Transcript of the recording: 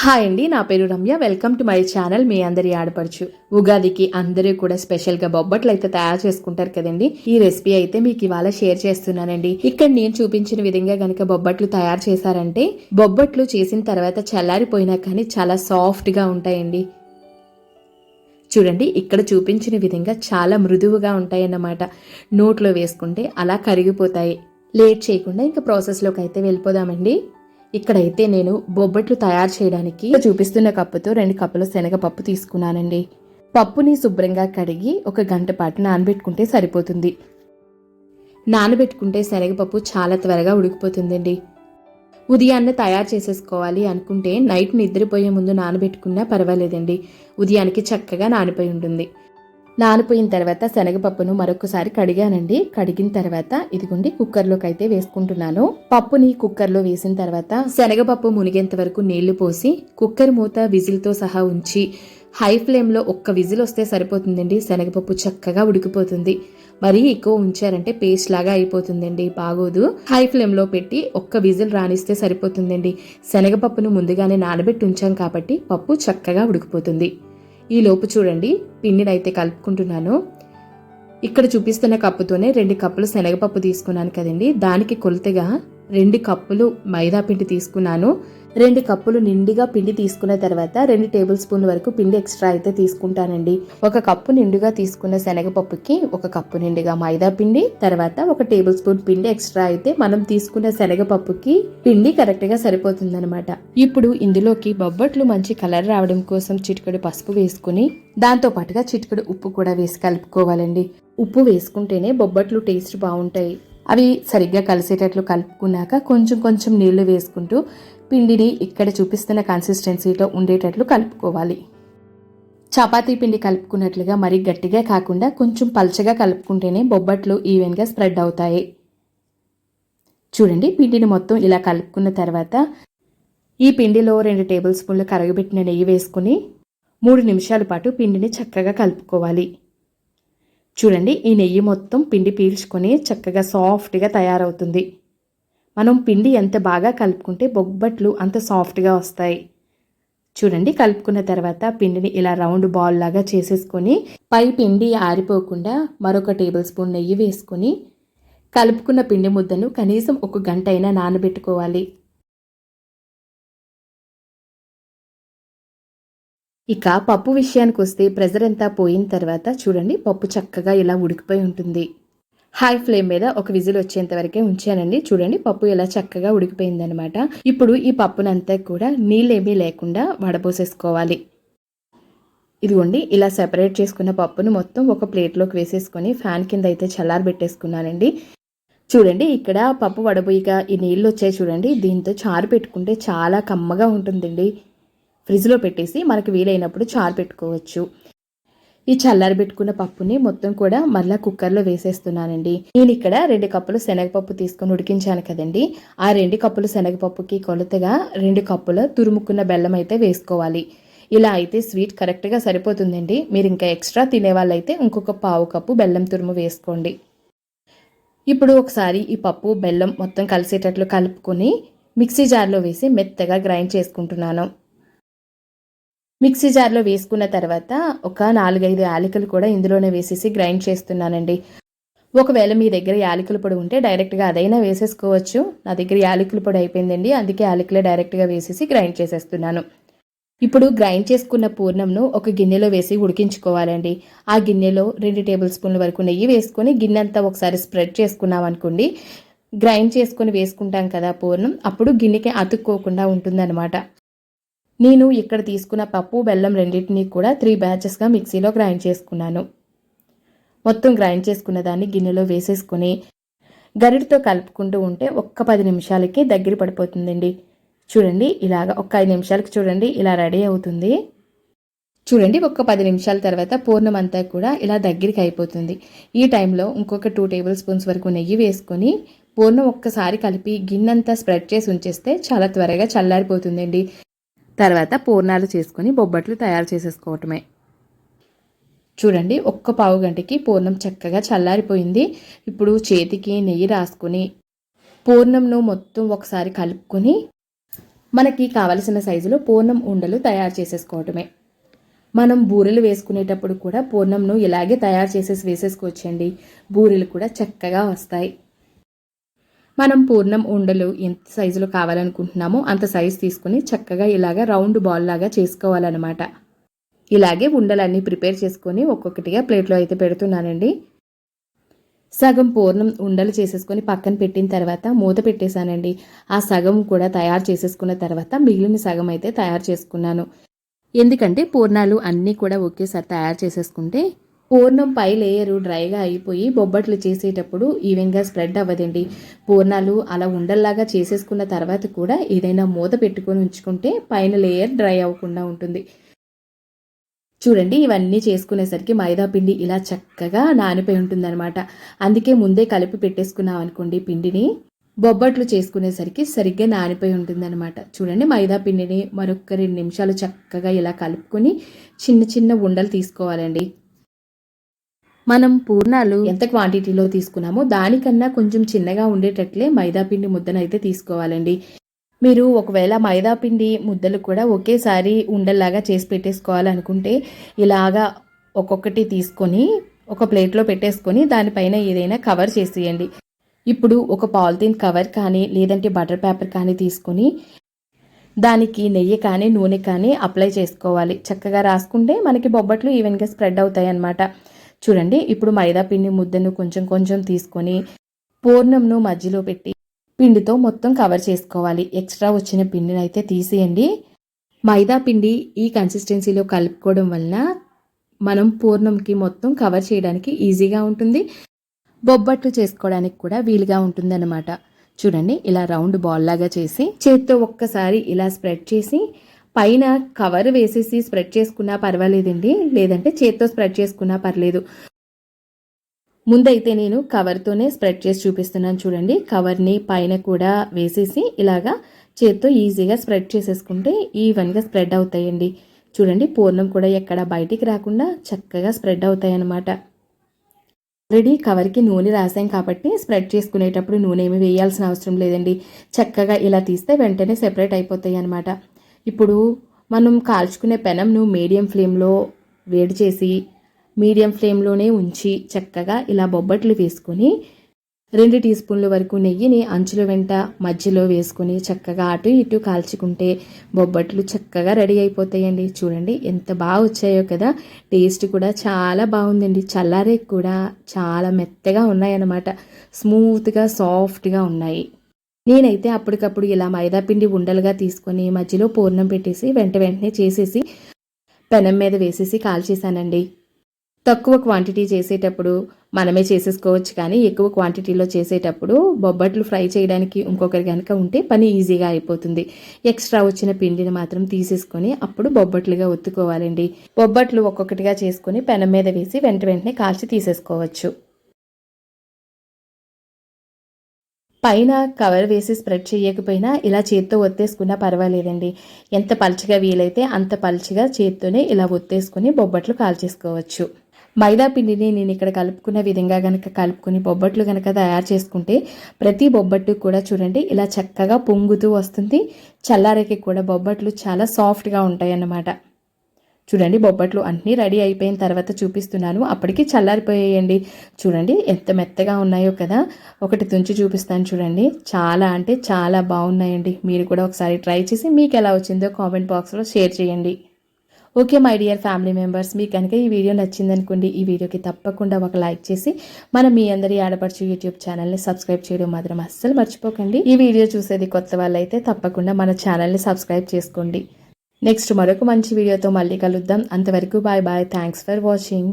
Hi అండి నా పేరు Ramya. Welcome to my channel మీ అందరి ఆడపడుచు. ఉగాదికి అందరూ కూడా స్పెషల్గా బొబ్బట్లు అయితే తయారు చేసుకుంటారు కదండి. ఈ రెసిపీ అయితే మీకు ఇవాళ షేర్ చేస్తున్నానండి. ఇక్కడ నేను చూపించిన విధంగా గనక బొబ్బట్లు తయారు చేశారంటే బొబ్బట్లు చేసిన తర్వాత చల్లారిపోయినా కానీ చాలా సాఫ్ట్గా ఉంటాయండి. చూడండి ఇక్కడ చూపించిన విధంగా చాలా మృదువుగా ఉంటాయన్నమాట. నోట్లో వేసుకుంటే అలా కరిగిపోతాయి. లేట్ చేయకుండా ఇంకా ప్రాసెస్లోకి అయితే వెళ్ళిపోదామండి. ఇక్కడైతే నేను బొబ్బట్లు తయారు చేయడానికి చూపిస్తున్న కప్పుతో రెండు కప్పుల శనగపప్పు తీసుకున్నానండి. పప్పుని శుభ్రంగా కడిగి ఒక గంట పాటు నానబెట్టుకుంటే సరిపోతుంది. నానబెట్టుకుంటే శనగపప్పు చాలా త్వరగా ఉడికిపోతుందండి. ఉదయాన్నే తయారు చేసేసుకోవాలి అనుకుంటే నైట్ నిద్రపోయే ముందు నానబెట్టుకున్నా పర్వాలేదండి. ఉదయానికి చక్కగా నానిపోయి ఉంటుంది. నానిపోయిన తర్వాత శనగపప్పును మరొకసారి కడిగానండి. కడిగిన తర్వాత ఇదిగోండి కుక్కర్లోకి అయితే వేసుకుంటున్నాను. పప్పుని కుక్కర్లో వేసిన తర్వాత శనగపప్పు మునిగేంత వరకు నీళ్ళు పోసి కుక్కర్ మూత విజిల్తో సహా ఉంచి హై ఫ్లేమ్లో ఒక్క విజిల్ వస్తే సరిపోతుందండి. శనగపప్పు చక్కగా ఉడికిపోతుంది. మరీ ఎక్కువ ఉంచారంటే పేస్ట్ లాగా అయిపోతుందండి బాగోదు. హై ఫ్లేమ్లో పెట్టి ఒక్క విజిల్ రానిస్తే సరిపోతుందండి. శనగపప్పును ముందుగానే నానబెట్టి ఉంచాం కాబట్టి పప్పు చక్కగా ఉడికిపోతుంది. ఈ లోపు చూడండి పిండిని అయితే కలుపుకుంటున్నాను. ఇక్కడ చూపిస్తున్న కప్పుతోనే రెండు కప్పులు శనగపప్పు తీసుకున్నాను కదండి. దానికి కొలతగా రెండు కప్పులు మైదా పిండి తీసుకున్నాను. రెండు కప్పులు నిండుగా పిండి తీసుకున్న తర్వాత రెండు టేబుల్ స్పూన్ల వరకు పిండి ఎక్స్ట్రా అయితే తీసుకుంటానండి. ఒక కప్పు నిండుగా తీసుకున్న శనగపప్పుకి ఒక కప్పు నిండుగా మైదా పిండి తర్వాత ఒక టేబుల్ స్పూన్ పిండి ఎక్స్ట్రా అయితే మనం తీసుకున్న శనగపప్పుకి పిండి కరెక్ట్గా సరిపోతుందనమాట ఇప్పుడు ఇందులోకి బొబ్బట్లు మంచి కలర్ రావడం కోసం చిటికెడు పసుపు వేసుకుని దాంతో పాటుగా చిటికెడు ఉప్పు కూడా వేసి కలుపుకోవాలండి. ఉప్పు వేసుకుంటేనే బొబ్బట్లు టేస్ట్ బాగుంటాయి. అవి సరిగ్గా కలిసేటట్లు కలుపుకున్నాక కొంచెం కొంచెం నీళ్ళు వేసుకుంటూ పిండిని ఇక్కడ చూపిస్తున్న కన్సిస్టెన్సీలో ఉండేటట్లు కలుపుకోవాలి. చపాతీ పిండి కలుపుకున్నట్లుగా మరీ గట్టిగా కాకుండా కొంచెం పల్చగా కలుపుకుంటేనే బొబ్బట్లు ఈవెన్గా స్ప్రెడ్ అవుతాయి. చూడండి పిండిని మొత్తం ఇలా కలుపుకున్న తర్వాత ఈ పిండిలో రెండు టేబుల్ స్పూన్లు కరగబెట్టిన నెయ్యి వేసుకుని మూడు నిమిషాల పాటు పిండిని చక్కగా కలుపుకోవాలి. చూడండి ఈ నెయ్యి మొత్తం పిండి పీల్చుకొని చక్కగా సాఫ్ట్గా తయారవుతుంది. మనం పిండి ఎంత బాగా కలుపుకుంటే బొబ్బట్లు అంత సాఫ్ట్గా వస్తాయి. చూడండి కలుపుకున్న తర్వాత పిండిని ఇలా రౌండ్ బాల్ లాగా చేసేసుకొని పై పిండి ఆరిపోకుండా మరొక టేబుల్ స్పూన్ నెయ్యి వేసుకొని కలుపుకున్న పిండి ముద్దను కనీసం ఒక గంట అయినా నానబెట్టుకోవాలి. ఇక పప్పు విషయానికి వస్తే ప్రెజర్ అంతా పోయిన తర్వాత చూడండి పప్పు చక్కగా ఇలా ఉడికిపోయి ఉంటుంది. హై ఫ్లేమ్ మీద ఒక విజిల్ వచ్చేంత వరకే ఉంచానండి. చూడండి పప్పు ఇలా చక్కగా ఉడికిపోయిందనమాట. ఇప్పుడు ఈ పప్పునంతా కూడా నీళ్ళేమీ లేకుండా వడపోసేసుకోవాలి. ఇదిగోండి ఇలా సెపరేట్ చేసుకున్న పప్పును మొత్తం ఒక ప్లేట్లోకి వేసేసుకొని ఫ్యాన్ కింద అయితే చల్లారబెట్టేసుకున్నానండి చూడండి ఇక్కడ పప్పు వడబోయిగా ఈ నీళ్ళు వచ్చాయి చూడండి. దీంతో చారు పెట్టుకుంటే చాలా కమ్మగా ఉంటుందండి. ఫ్రిడ్జ్లో పెట్టేసి మనకు వీలైనప్పుడు చారు పెట్టుకోవచ్చు. ఈ చల్లారి పెట్టుకున్న పప్పుని మొత్తం కూడా మళ్ళీ కుక్కర్లో వేసేస్తున్నానండి. నేను ఇక్కడ రెండు కప్పులు శనగపప్పు తీసుకొని ఉడికించాను కదండి. ఆ రెండు కప్పులు శనగపప్పుకి కొలతగా రెండు కప్పుల తురుముకున్న బెల్లం అయితే వేసుకోవాలి. ఇలా అయితే స్వీట్ కరెక్ట్గా సరిపోతుందండి. మీరు ఇంకా ఎక్స్ట్రా తినే వాళ్ళైతే ఇంకొక పావు కప్పు బెల్లం తురుము వేసుకోండి. ఇప్పుడు ఒకసారి ఈ పప్పు బెల్లం మొత్తం కలిసేటట్లు కలుపుకొని మిక్సీ జార్లో వేసి మెత్తగా గ్రైండ్ చేసుకుంటున్నాను. మిక్సీ జార్లో వేసుకున్న తర్వాత ఒక నాలుగైదు యాలకులు కూడా ఇందులోనే వేసేసి గ్రైండ్ చేస్తున్నానండి. ఒకవేళ మీ దగ్గర యాలకుల పొడి ఉంటే డైరెక్ట్గా అదైనా వేసేసుకోవచ్చు. నా దగ్గర యాలకుల పొడి అయిపోయిందండి. అందుకే యాలకులే డైరెక్ట్గా వేసేసి గ్రైండ్ చేసేస్తున్నాను. ఇప్పుడు గ్రైండ్ చేసుకున్న పూర్ణంను ఒక గిన్నెలో వేసి ఉడికించుకోవాలండి. ఆ గిన్నెలో రెండు టేబుల్ స్పూన్ల వరకు నెయ్యి వేసుకొని గిన్నె అంతా ఒకసారి స్ప్రెడ్ చేసుకున్నాం అనుకోండి గ్రైండ్ చేసుకొని వేసుకుంటాం కదా పూర్ణం అప్పుడు గిన్నెకి అతుక్కోకుండా ఉంటుందన్నమాట. నేను ఇక్కడ తీసుకున్న పప్పు బెల్లం రెండింటినీ కూడా త్రీ బ్యాచెస్గా మిక్సీలో గ్రైండ్ చేసుకున్నాను. మొత్తం గ్రైండ్ చేసుకున్న దాన్ని గిన్నెలో వేసేసుకొని గరిటితో కలుపుకుంటూ ఉంటే ఒక్క పది నిమిషాలకి దగ్గర పడిపోతుందండి. చూడండి ఇలాగ ఒక్క ఐదు నిమిషాలకి చూడండి ఇలా రెడీ అవుతుంది. చూడండి ఒక్క పది నిమిషాల తర్వాత పూర్ణం అంతా కూడా ఇలా దగ్గరికి అయిపోతుంది. ఈ టైంలో ఇంకొక టూ టేబుల్ స్పూన్స్ వరకు నెయ్యి వేసుకొని పూర్ణం ఒక్కసారి కలిపి గిన్నెంతా స్ప్రెడ్ చేసి ఉంచేస్తే చాలా త్వరగా చల్లారిపోతుందండి. తర్వాత పూర్ణాలు చేసుకుని బొబ్బట్లు తయారు చేసేసుకోవటమే. చూడండి ఒక్క పావు గంటకి పూర్ణం చక్కగా చల్లారిపోయింది. ఇప్పుడు చేతికి నెయ్యి రాసుకుని పూర్ణంను మొత్తం ఒకసారి కలుపుకొని మనకి కావలసిన సైజులో పూర్ణం ఉండలు తయారు చేసేసుకోవటమే. మనం బూరెలు వేసుకునేటప్పుడు కూడా పూర్ణంను ఇలాగే తయారు చేసేసి వేసేసుకోవచ్చండి. బూరెలు కూడా చక్కగా వస్తాయి. మనం పూర్ణం ఉండలు ఎంత సైజులో కావాలనుకుంటున్నామో అంత సైజు తీసుకుని చక్కగా ఇలాగా రౌండ్ బాల్ లాగా చేసుకోవాలన్నమాట. ఇలాగే ఉండలన్నీ ప్రిపేర్ చేసుకొని ఒక్కొక్కటిగా ప్లేట్లో అయితే పెడుతున్నానండి. సగం పూర్ణం ఉండలు చేసేసుకొని పక్కన పెట్టిన తర్వాత మూత పెట్టేశానండి. ఆ సగం కూడా తయారు చేసేసుకున్న తర్వాత మిగిలిన సగం అయితే తయారు చేసుకున్నాను. ఎందుకంటే పూర్ణాలు అన్నీ కూడా ఒకేసారి తయారు చేసేసుకుంటే పూర్ణం పై లేయరు డ్రైగా అయిపోయి బొబ్బట్లు చేసేటప్పుడు ఈవెన్గా స్ప్రెడ్ అవ్వదండి. పూర్ణాలు అలా ఉండల్లాగా చేసేసుకున్న తర్వాత కూడా ఏదైనా మూత పెట్టుకొని ఉంచుకుంటే పైన లేయర్ డ్రై అవ్వకుండా ఉంటుంది. చూడండి ఇవన్నీ చేసుకునేసరికి మైదా పిండి ఇలా చక్కగా నానిపోయి ఉంటుందన్నమాట. అందుకే ముందే కలిపి పెట్టేసుకున్నాం అనుకోండి పిండిని. బొబ్బట్లు చేసుకునేసరికి సరిగ్గా నానిపోయి ఉంటుందన్నమాట. చూడండి మైదా పిండిని మరొక రెండు నిమిషాలు చక్కగా ఇలా కలుపుకొని చిన్న చిన్న ఉండలు తీసుకోవాలండి. మనం పూర్ణాలు ఎంత క్వాంటిటీలో తీసుకున్నామో దానికన్నా కొంచెం చిన్నగా ఉండేటట్లే మైదాపిండి ముద్దనైతే తీసుకోవాలండి. మీరు ఒకవేళ మైదాపిండి ముద్దలు కూడా ఒకేసారి ఉండల్లాగా చేసి పెట్టేసుకోవాలనుకుంటే ఇలాగా ఒక్కొక్కటి తీసుకొని ఒక ప్లేట్లో పెట్టేసుకొని దానిపైన ఏదైనా కవర్ చేసేయండి. ఇప్పుడు ఒక పాలిథీన్ కవర్ కానీ లేదంటే బటర్ పేపర్ కానీ తీసుకొని దానికి నెయ్యి కానీ నూనె కానీ అప్లై చేసుకోవాలి. చక్కగా రాసుకుంటే మనకి బొబ్బట్లు ఈవెన్గా స్ప్రెడ్ అవుతాయి అన్నమాట చూడండి ఇప్పుడు మైదా పిండి ముద్దను కొంచెం కొంచెం తీసుకొని పూర్ణంను మధ్యలో పెట్టి పిండితో మొత్తం కవర్ చేసుకోవాలి. ఎక్స్ట్రా వచ్చిన పిండిని అయితే తీసేయండి. మైదా పిండి ఈ కన్సిస్టెన్సీలో కలుపుకోవడం వలన మనం పూర్ణంకి మొత్తం కవర్ చేయడానికి ఈజీగా ఉంటుంది. బొబ్బట్లు చేసుకోవడానికి కూడా వీలుగా ఉంటుందన్నమాట. చూడండి ఇలా రౌండ్ బాల్ లాగా చేసి చేత్తో ఒక్కసారి ఇలా స్ప్రెడ్ చేసి పైన కవర్ వేసేసి స్ప్రెడ్ చేసుకున్నా పర్వాలేదండి. లేదంటే చేత్తో స్ప్రెడ్ చేసుకున్నా పర్లేదు. ముందైతే నేను కవర్తోనే స్ప్రెడ్ చేసి చూపిస్తున్నాను చూడండి. కవర్ని పైన కూడా వేసేసి ఇలాగా చేత్తో ఈజీగా స్ప్రెడ్ చేసేసుకుంటే ఈవెన్గా స్ప్రెడ్ అవుతాయండి. చూడండి పూర్ణం కూడా ఎక్కడ బయటికి రాకుండా చక్కగా స్ప్రెడ్ అవుతాయన్నమాట. ఆల్రెడీ కవర్కి నూనె రాసాం కాబట్టి స్ప్రెడ్ చేసుకునేటప్పుడు నూనె ఏమి వేయాల్సిన అవసరం లేదండి. చక్కగా ఇలా తీస్తే వెంటనే సెపరేట్ అయిపోతాయి అన్నమాట ఇప్పుడు మనం కాల్చుకునే పెనంను మీడియం ఫ్లేమ్లో వేడి చేసి మీడియం ఫ్లేమ్లోనే ఉంచి చక్కగా ఇలా బొబ్బట్లు వేసుకొని రెండు టీ స్పూన్ల వరకు నెయ్యిని అంచుల వెంట మధ్యలో వేసుకొని చక్కగా అటు ఇటు కాల్చుకుంటే బొబ్బట్లు చక్కగా రెడీ అయిపోతాయండి. చూడండి ఎంత బాగా వచ్చాయో కదా. టేస్ట్ కూడా చాలా బాగుందండి. చల్లారే కూడా చాలా మెత్తగా ఉన్నాయన్నమాట. స్మూత్గా సాఫ్ట్గా ఉన్నాయి. నేనైతే అప్పటికప్పుడు ఇలా మైదా పిండి ఉండలుగా తీసుకొని మధ్యలో పూర్ణం పెట్టేసి వెంట వెంటనే చేసేసి పెనం మీద వేసేసి కాల్చేసానండి తక్కువ క్వాంటిటీ చేసేటప్పుడు మనమే చేసేసుకోవచ్చు కానీ ఎక్కువ క్వాంటిటీలో చేసేటప్పుడు బొబ్బట్లు ఫ్రై చేయడానికి ఇంకొకరి కనుక ఉంటే పని ఈజీగా అయిపోతుంది. ఎక్స్ట్రా వచ్చిన పిండిని మాత్రం తీసేసుకొని అప్పుడు బొబ్బట్లుగా ఒత్తుకోవాలండి. బొబ్బట్లు ఒక్కొక్కటిగా చేసుకొని పెనం మీద వేసి వెంట వెంటనే కాల్చి తీసేసుకోవచ్చు. పైన కవర్ వేసి స్ప్రెడ్ చేయకపోయినా ఇలా చేత్తో ఒత్తేసుకున్నా పర్వాలేదండి. ఎంత పలుచగా వీలైతే అంత పలుచగా చేత్తోనే ఇలా ఒత్తేసుకుని బొబ్బట్లు కాల్చేసుకోవచ్చు. మైదా పిండిని నేను ఇక్కడ కలుపుకున్న విధంగా కనుక కలుపుకుని బొబ్బట్లు కనుక తయారు చేసుకుంటే ప్రతి బొబ్బట్టు కూడా చూడండి ఇలా చక్కగా పొంగుతూ వస్తుంది. చల్లారకి కూడా బొబ్బట్లు చాలా సాఫ్ట్గా ఉంటాయి అన్నమాట చూడండి బొబ్బట్లు అన్నీ రెడీ అయిపోయిన తర్వాత చూపిస్తున్నాను. అప్పటికి చల్లారిపోయేయండి. చూడండి ఎంత మెత్తగా ఉన్నాయో కదా. ఒకటి తుంచి చూపిస్తాను చూడండి. చాలా అంటే చాలా బాగున్నాయండి. మీరు కూడా ఒకసారి ట్రై చేసి మీకు ఎలా వచ్చిందో కామెంట్ బాక్స్లో షేర్ చేయండి. Okay my dear family members మీకు కనుక ఈ వీడియో నచ్చిందనుకోండి ఈ వీడియోకి తప్పకుండా ఒక లైక్ చేసి మనం మీ అందరి ఆడపడుచు యూట్యూబ్ ఛానల్ని సబ్స్క్రైబ్ చేయడం మాత్రం అస్సలు మర్చిపోకండి. ఈ వీడియో చూసేది కొత్త వాళ్ళైతే తప్పకుండా మన ఛానల్ని సబ్స్క్రైబ్ చేసుకోండి. నెక్స్ట్ మరొక మంచి వీడియోతో మళ్ళీ కలుద్దాం. అంతవరకు bye bye thanks for watching